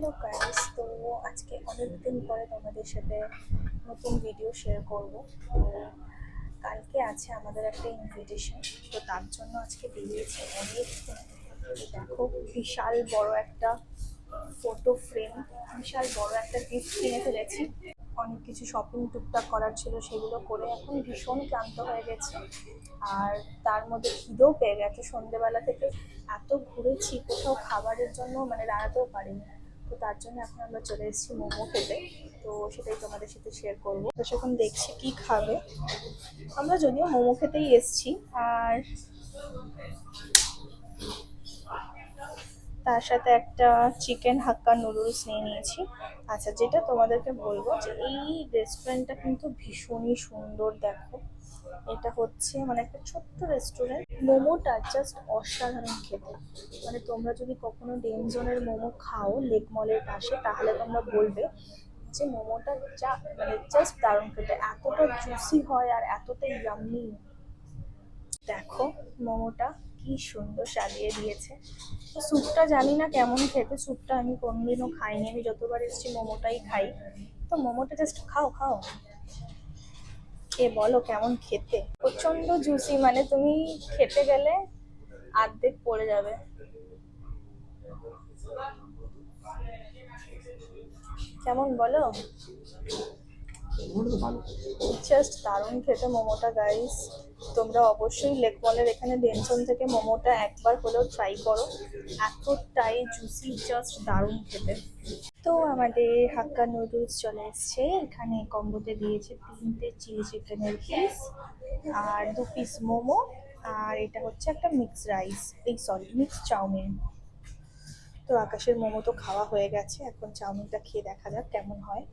Hello guys, তো আজকে অনেক দিন পরে তোমাদের সাথে নতুন ভিডিও শেয়ার করব। তো কালকে আছে আমাদের একটা ইনভিটেশন তো তার জন্য আজকে বেরিয়েছে অনেক দেখো, বিশাল বড় একটা ফটো ফ্রেম বিশাল বড় একটা গিফট কিনে ফেলেছি। অনেক কিছু শপিং টুকটাক করার ছিল, সেগুলো করে এখন ভীষণ ক্লান্ত হয়ে গেছে। আর তার মধ্যে খিদেও পেয়ে গেছে সন্ধেবেলা থেকে। এত ঘুরেছি, কোথাও খাবারের জন্য মানে দাঁড়াতেও পারিনি। তো তার জন্য এখন আমরা চলে এসেছি মোমো খেতে। তো সেটাই তোমাদের সাথে শেয়ার করব। তো সেখন দেখছি কি খাবে। আমরা যদিও মোমো খেতেই এসেছি, আর তার সাথে একটা চিকেন হাক্কা নুডলস নিয়ে নিয়েছি। আচ্ছা যেটা তোমাদেরকে বলব যে এই রেস্টুরেন্টটা কিন্তু ভীষণই সুন্দর, দেখো। এটা হচ্ছে মানে একটা ছোট্ট রেস্টুরেন্ট মোমোটা জাস্ট অসাধারণ খেতে। মানে তোমরা যদি কখনো ডেন জোনের মোমো খাও লেক মলের পাশে, তাহলে তোমরা বলবে যে মোমোটা যা মানে জাস্ট দারুণ খেতে। এতটা জুসি হয় আর এতটা ইয়াম্মি দেখো মোমোটা কি সুন্দর সাজিয়ে দিয়েছে। তো স্যুপটা জানি না কেমন খেতে স্যুপটা আমি কোনোদিনও খাইনি। আমি যতবার এসেছি মোমোটাই খাই। তো মোমোটা জাস্ট খাও খাও। কে বলো কেমন খেতে? প্রচণ্ড জুসি মানে তুমি খেতে গেলে আর্ধেক পড়ে যাবে। কেমন বলো? জাস্ট দারুণ খেতে মোমোটা গাইস তোমরা অবশ্যই লেক মলের এখানে ডেনশন থেকে মোমোটা একবার হলেও ট্রাই করো। এতটাই জুসি জাস্ট দারুণ খেতে। তো আমাদের হাক্কা নুডলস চলে এসছে। এখানে কম্বোতে দিয়েছে তিনটে চিলি চিকেনের পিস আর দু পিস মোমো। আর এটা হচ্ছে একটা মিক্স রাইস এই সরি মিক্স চাউমিন। তো আকাশের মোমো তো খাওয়া হয়ে গেছে। এখন চাউমিনটা খেয়ে দেখা যাক কেমন হয়।